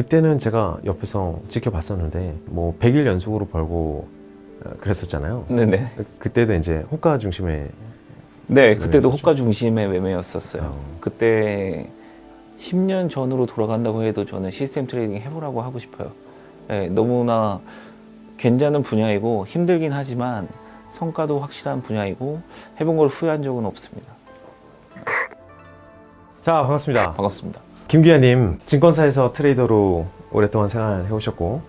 그때는 제가 옆에서 지켜봤었는데 뭐 100일 연속으로 벌고 어, 그랬었잖아요. 네네. 그때도 이제 호가 중심의 네, 그때도? 호가 중심의 매매였었어요. 어. 그때 10년 전으로 돌아간다고 해도 저는 시스템 트레이딩 해보라고 하고 싶어요. 네, 너무나 괜찮은 분야이고 힘들긴 하지만 성과도 확실한 분야이고 해본 걸 후회한 적은 없습니다. 자 반갑습니다. 반갑습니다. 김기아님 증권사에서 트레이더로 오랫동안 생활해 오셨고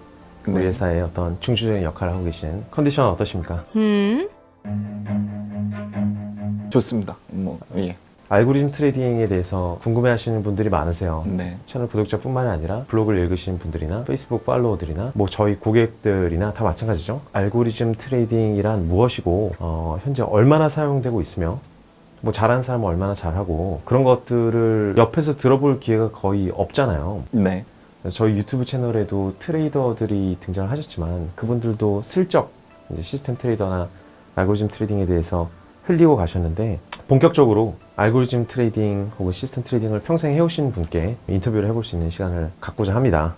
우리 네. 회사의 어떤 중추적인 역할을 하고 계신 컨디션 어떠십니까? 좋습니다. 뭐 예. 알고리즘 트레이딩에 대해서 궁금해하시는 분들이 많으세요. 네. 채널 구독자뿐만이 아니라 블로그를 읽으시는 분들이나 페이스북 팔로워들이나 뭐 저희 고객들이나 다 마찬가지죠. 알고리즘 트레이딩이란 무엇이고 어, 현재 얼마나 사용되고 있으며 뭐 잘하는 사람은 얼마나 잘하고 그런 것들을 옆에서 들어볼 기회가 거의 없잖아요. 네. 저희 유튜브 채널에도 트레이더들이 등장을 하셨지만 그분들도 슬쩍 시스템 트레이더나 알고리즘 트레이딩에 대해서 흘리고 가셨는데 본격적으로 알고리즘 트레이딩 혹은 시스템 트레이딩을 평생 해오신 분께 인터뷰를 해볼 수 있는 시간을 갖고자 합니다.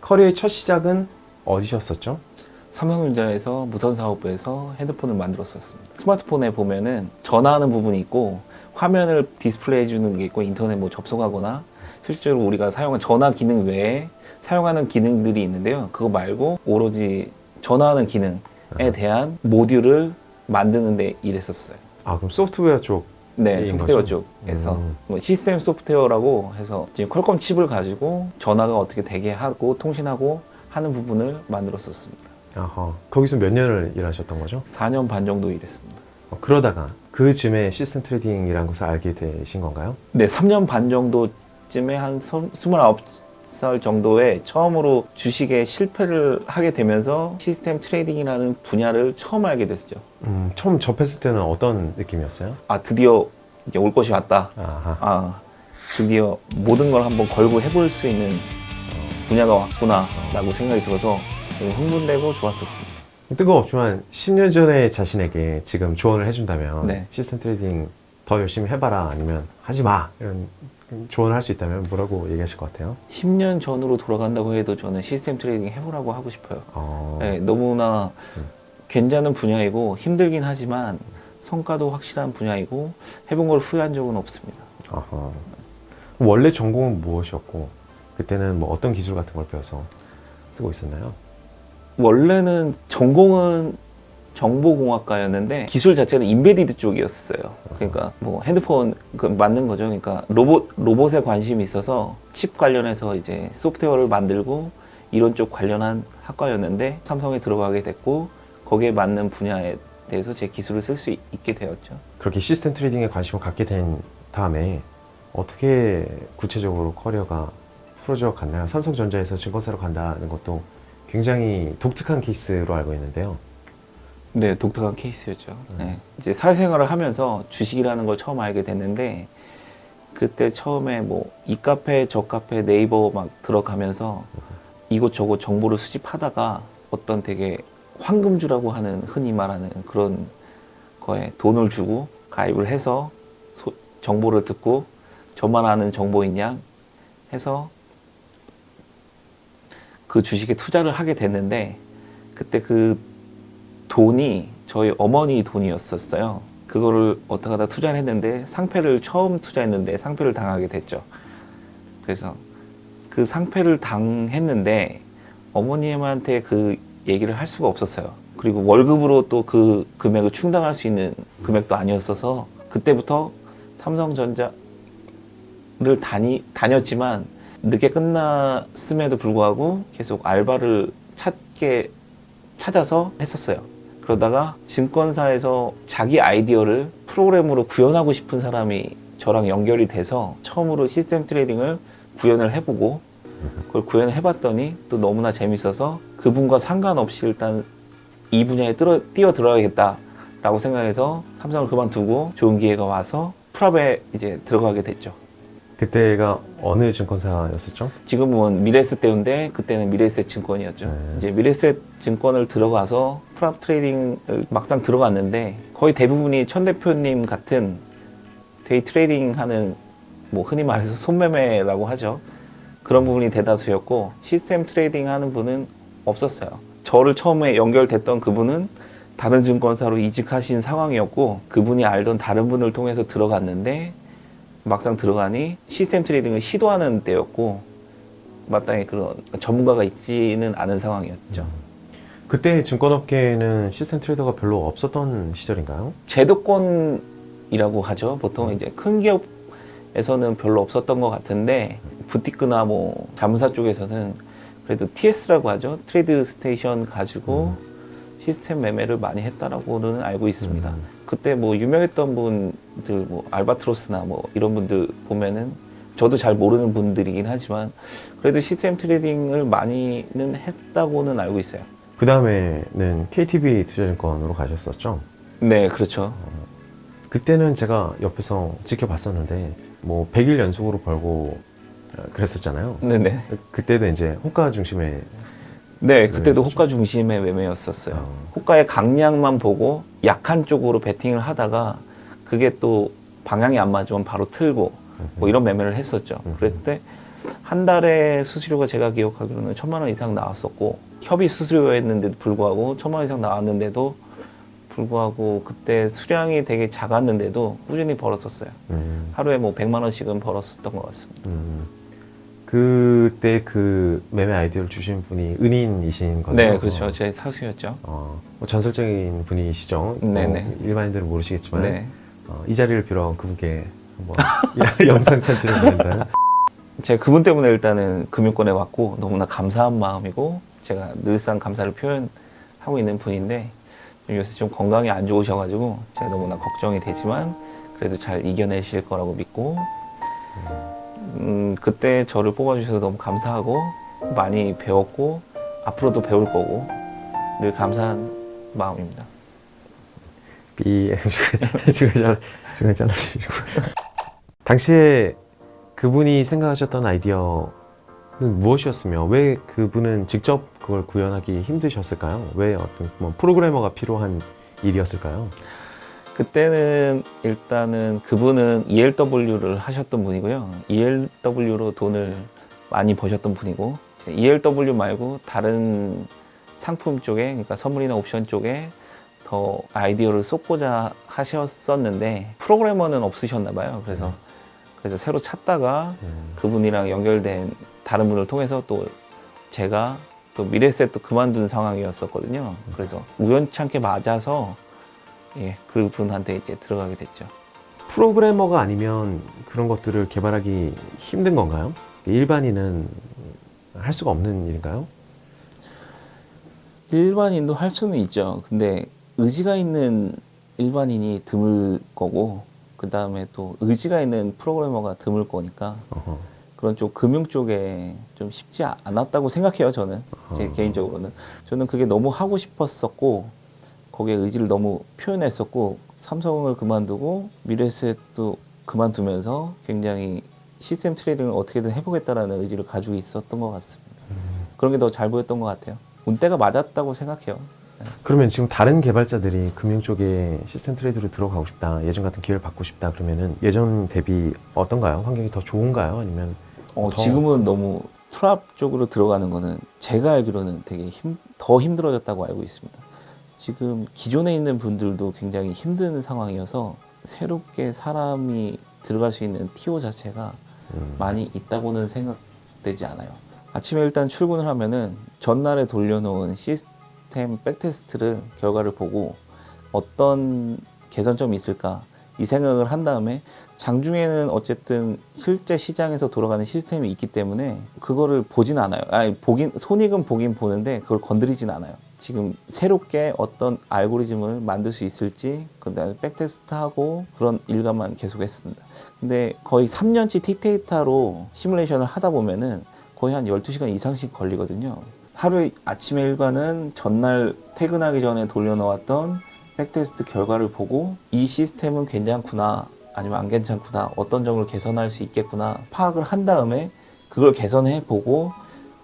커리어의 첫 시작은 어디셨었죠? 삼성전자에서 무선 사업부에서 헤드폰을 만들었었습니다. 스마트폰에 보면은 전화하는 부분이 있고 화면을 디스플레이 해주는 게 있고 인터넷 뭐 접속하거나 실제로 우리가 사용한 전화 기능 외에 사용하는 기능들이 있는데요. 그거 말고 오로지 전화하는 기능에 대한 모듈을 만드는 데 일했었어요. 아 그럼 소프트웨어 쪽 네, 인 소프트웨어 거죠? 쪽에서 음. 뭐 시스템 소프트웨어라고 해서 지금 퀄컴 칩을 가지고 전화가 어떻게 되게 하고 통신하고 하는 부분을 만들었었습니다. 아하 거기서 몇 년을 일하셨던 거죠? 4년 반 정도 일했습니다. 어, 그러다가 그 즈음에 시스템 트레이딩이라는 것을 알게 되신 건가요? 네, 3년 반 정도쯤에 한 29살 정도에 처음으로 주식에 실패를 하게 되면서 시스템 트레이딩이라는 분야를 처음 알게 됐죠. 음, 처음 접했을 때는 어떤 느낌이었어요? 아, 드디어 이제 올 것이 왔다. 아하 아, 드디어 모든 걸 한번 걸고 해볼 수 있는 어, 분야가 왔구나라고 생각이 들어서 너무 흥분되고 좋았었습니다. 뜨거웠지만 10년 전에 자신에게 지금 조언을 해준다면 네. 시스템 트레이딩 더 열심히 해봐라 아니면 하지 마 이런 조언을 할 수 있다면 뭐라고 얘기하실 것 같아요? 10년 전으로 돌아간다고 해도 저는 시스템 트레이딩 해보라고 하고 싶어요. 어, 네, 너무나 음. 괜찮은 분야이고 힘들긴 하지만 성과도 확실한 분야이고 해본 걸 후회한 적은 없습니다. 어허. 원래 전공은 무엇이었고 그때는 뭐 어떤 기술 같은 걸 배워서 쓰고 있었나요? 원래는 전공은 정보공학과였는데 기술 자체는 인베디드 쪽이었어요. 그러니까 뭐 핸드폰 그 맞는 거죠. 그러니까 로봇 로봇에 관심이 있어서 칩 관련해서 이제 소프트웨어를 만들고 이런 쪽 관련한 학과였는데 삼성에 들어가게 됐고 거기에 맞는 분야에 대해서 제 기술을 쓸 수 있게 되었죠. 그렇게 시스템 트레이딩에 관심을 갖게 된 다음에 어떻게 구체적으로 커리어가 풀어져 갔나요? 삼성전자에서 증권사로 간다는 것도 굉장히 독특한 케이스로 알고 있는데요. 네, 독특한 케이스였죠. 네. 이제 사회생활을 하면서 주식이라는 걸 처음 알게 됐는데 그때 처음에 뭐 이 카페 저 카페 네이버 막 들어가면서 이곳저곳 정보를 수집하다가 어떤 되게 황금주라고 하는 흔히 말하는 그런 거에 돈을 주고 가입을 해서 소- 정보를 듣고 저만 아는 정보인 양 해서 그 주식에 투자를 하게 됐는데 그때 그 돈이 저희 어머니 돈이었었어요. 그거를 어떻게 하다 투자를 했는데 상패를 처음 투자했는데 상패를 당하게 됐죠. 그래서 그 상패를 당했는데 어머님한테 그 얘기를 할 수가 없었어요. 그리고 월급으로 또 그 금액을 충당할 수 있는 금액도 아니었어서 그때부터 삼성전자를 다니, 다녔지만 늦게 끝났음에도 불구하고 계속 알바를 찾게 찾아서 했었어요. 그러다가 증권사에서 자기 아이디어를 프로그램으로 구현하고 싶은 사람이 저랑 연결이 돼서 처음으로 시스템 트레이딩을 구현을 해보고 그걸 구현을 해봤더니 또 너무나 재밌어서 그분과 상관없이 일단 이 분야에 뛰어, 뛰어 들어야겠다 라고 생각해서 삼성을 그만두고 좋은 기회가 와서 프랍에 이제 들어가게 됐죠. 그때가 어느 증권사였었죠? 지금은 미래에셋 때인데 그때는 미래에셋 증권이었죠. 네. 이제 미래에셋 증권을 들어가서 프랍 트레이딩을 막상 들어갔는데 거의 대부분이 천 대표님 같은 데이 트레이딩 하는 뭐 흔히 말해서 손매매라고 하죠. 그런 부분이 대다수였고 시스템 트레이딩 하는 분은 없었어요. 저를 처음에 연결됐던 그분은 다른 증권사로 이직하신 상황이었고 그분이 알던 다른 분을 통해서 들어갔는데 막상 들어가니 시스템 트레이딩을 시도하는 때였고 마땅히 그런 전문가가 있지는 않은 상황이었죠. 그때 증권업계에는 시스템 트레이더가 별로 없었던 시절인가요? 제도권이라고 하죠. 보통 이제 큰 기업에서는 별로 없었던 것 같은데 부티크나 뭐 자문사 쪽에서는 그래도 TS라고 하죠. 트레이드 스테이션 가지고 시스템 매매를 많이 했다라고는 알고 있습니다. 음. 그때 뭐 유명했던 분들 뭐 알바트로스나 뭐 이런 분들 보면은 저도 잘 모르는 분들이긴 하지만 그래도 시스템 트레이딩을 많이는 했다고는 알고 있어요. 그 다음에는 KTB 투자증권으로 가셨었죠? 네, 그렇죠. 그때는 제가 옆에서 지켜봤었는데 뭐 100일 연속으로 벌고 어, 그랬었잖아요. 네네. 그때도 이제 호가 중심의 네, 그때도 그랬었죠. 호가 중심의 매매였었어요. 어. 호가의 강약만 보고 약한 쪽으로 베팅을 하다가 그게 또 방향이 안 맞으면 바로 틀고 뭐 이런 매매를 했었죠. 음. 그랬을 때 한 달에 수수료가 제가 기억하기로는 천만 원 이상 나왔었고 협의 수수료였는데도 불구하고 천만 원 이상 나왔는데도 불구하고 그때 수량이 되게 작았는데도 꾸준히 벌었었어요. 음, 하루에 뭐 100만 원씩은 벌었었던 것 같습니다. 음. 그때 그 매매 아이디어를 주신 분이 은인이신 거죠? 네, 그렇죠. 제 사수였죠. 어, 뭐 전설적인 분이시죠. 네네. 뭐 일반인들은 모르시겠지만 네. 어, 이 자리를 빌어 그분께 한번 영상 편지를 보낸다. 제가 그분 때문에 일단은 금융권에 왔고 너무나 감사한 마음이고 제가 늘상 감사를 표현하고 있는 분인데 요새 좀 건강이 안 좋으셔가지고 제가 너무나 걱정이 되지만 그래도 잘 이겨내실 거라고 믿고 음, 그때 저를 뽑아주셔서 너무 감사하고 많이 배웠고 앞으로도 배울 거고 늘 감사한 마음입니다. BM 중간 중간 잘라주시고 당시에 그분이 생각하셨던 아이디어는 무엇이었으며 왜 그분은 직접 그걸 구현하기 힘드셨을까요? 왜 어떤 뭐 프로그래머가 필요한 일이었을까요? 그때는 일단은 그분은 ELW를 하셨던 분이고요. ELW로 돈을 많이 버셨던 분이고 ELW 말고 다른 상품 쪽에 그러니까 선물이나 옵션 쪽에 더 아이디어를 쏟고자 하셨었는데 프로그래머는 없으셨나 봐요. 그래서 그래서 새로 찾다가 그분이랑 연결된 다른 분을 통해서 또 제가 또 미래셋도 그만둔 상황이었었거든요. 그래서 우연찮게 맞아서 예, 그분한테 이제 들어가게 됐죠. 프로그래머가 아니면 그런 것들을 개발하기 힘든 건가요? 일반인은 할 수가 없는 일인가요? 일반인도 할 수는 있죠. 근데 의지가 있는 일반인이 드물 거고, 그 다음에 또 의지가 있는 프로그래머가 드물 거니까 어허. 그런 쪽 금융 쪽에 좀 쉽지 않았다고 생각해요. 저는 제 어. 개인적으로는 저는 그게 너무 하고 싶었었고 거기에 의지를 너무 표현했었고 삼성을 그만두고 미래에셋도 그만두면서 굉장히 시스템 트레이딩을 어떻게든 해보겠다라는 의지를 가지고 있었던 것 같습니다. 그런 게 더 잘 보였던 것 같아요. 운때가 맞았다고 생각해요. 그러면 지금 다른 개발자들이 금융 쪽에 시스템 트레이드로 들어가고 싶다, 예전 같은 기회를 받고 싶다 그러면은 예전 대비 어떤가요? 환경이 더 좋은가요? 아니면 어, 더- 지금은 너무 트랍 쪽으로 들어가는 거는 제가 알기로는 되게 힘, 더 힘들어졌다고 알고 있습니다. 지금 기존에 있는 분들도 굉장히 힘든 상황이어서 새롭게 사람이 들어갈 수 있는 TO 자체가 음, 많이 있다고는 생각되지 않아요. 아침에 일단 출근을 하면은 전날에 돌려놓은 시스템 백테스트를 결과를 보고 어떤 개선점이 있을까 이 생각을 한 다음에 장중에는 어쨌든 실제 시장에서 돌아가는 시스템이 있기 때문에 그거를 보진 않아요. 아니 보긴 손익은 보긴 보는데 그걸 건드리진 않아요. 지금 새롭게 어떤 알고리즘을 만들 수 있을지 그다음에 백테스트하고 그런 일과만 계속했습니다. 근데 거의 3년치 틱데이터로 시뮬레이션을 하다 보면은 거의 한 12시간 이상씩 걸리거든요. 하루에 아침에 일과는 전날 퇴근하기 전에 돌려놓았던 백테스트 결과를 보고 이 시스템은 괜찮구나 아니면 안 괜찮구나 어떤 점을 개선할 수 있겠구나 파악을 한 다음에 그걸 개선해 보고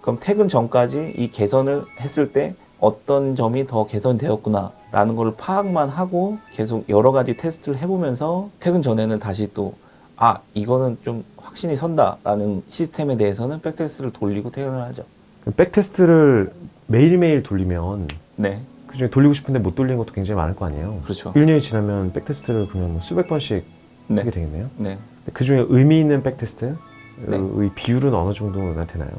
그럼 퇴근 전까지 이 개선을 했을 때 어떤 점이 더 개선되었구나 라는 걸 파악만 하고 계속 여러 가지 테스트를 해보면서 퇴근 전에는 다시 또 아 이거는 좀 확신이 선다 라는 시스템에 대해서는 백테스트를 돌리고 퇴근을 하죠. 백테스트를 매일매일 돌리면 네, 그 중에 돌리고 싶은데 못 돌리는 것도 굉장히 많을 거 아니에요. 그렇죠. 1년이 지나면 백테스트를 그러면 뭐 수백 번씩 네, 하게 되겠네요. 네. 그 중에 의미 있는 백테스트의 네. 비율은 어느 정도나 되나요?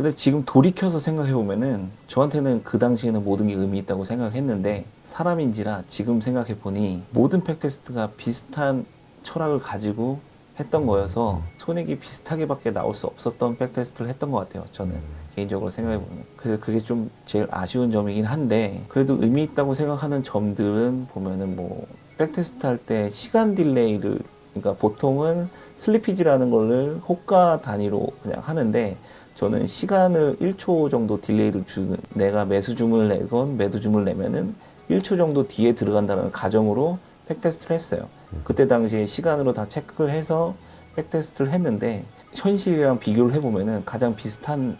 근데 지금 돌이켜서 생각해 보면은 저한테는 그 당시에는 모든 게 의미 있다고 생각했는데 사람인지라 지금 생각해 보니 모든 팩테스트가 비슷한 철학을 가지고 했던 거여서 손익이 비슷하게밖에 나올 수 없었던 팩테스트를 했던 것 같아요. 저는 개인적으로 생각해 보면 그래서 그게 좀 제일 아쉬운 점이긴 한데 그래도 의미 있다고 생각하는 점들은 보면은 뭐 백테스트 할 때 시간 딜레이를 그러니까 보통은 슬리피지라는 거를 호가 단위로 그냥 하는데 저는 시간을 1초 정도 딜레이를 주는 내가 매수줌을 내건 매도줌을 내면은 1초 정도 뒤에 들어간다는 가정으로 백테스트를 했어요. 그때 당시에 시간으로 다 체크를 해서 백테스트를 했는데 현실이랑 비교를 해보면은 가장 비슷한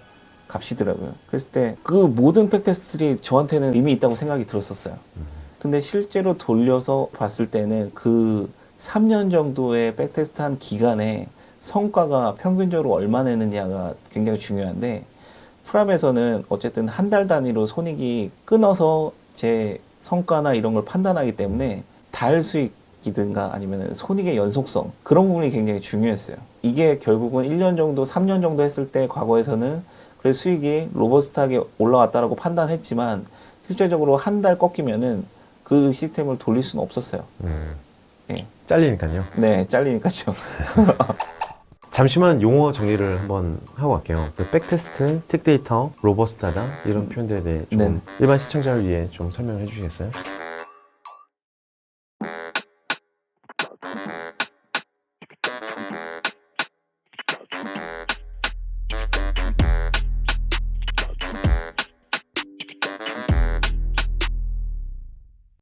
값이더라고요. 그랬을 때 그 모든 백테스트들이 저한테는 의미 있다고 생각이 들었었어요. 근데 실제로 돌려서 봤을 때는 그 3년 정도의 백테스트 한 기간에 성과가 평균적으로 얼마 내느냐가 굉장히 중요한데 프랍에서는 어쨌든 한 달 단위로 손익이 끊어서 제 성과나 이런 걸 판단하기 때문에 달 수익이든가 아니면 손익의 연속성 그런 부분이 굉장히 중요했어요. 이게 결국은 1년 정도, 3년 정도 했을 때 과거에서는 그래 수익이 로버스트하게 올라왔다라고 판단했지만 실제적으로 한 달 꺾이면은 그 시스템을 돌릴 수는 없었어요. 예. 잘리니까요. 네, 잘리니까죠. 잠시만 용어 정리를 한번 하고 갈게요. 그 백테스트, 틱데이터, 로버스트하다 이런 표현들에 대해 좀 네. 일반 시청자를 위해 좀 설명을 해주시겠어요?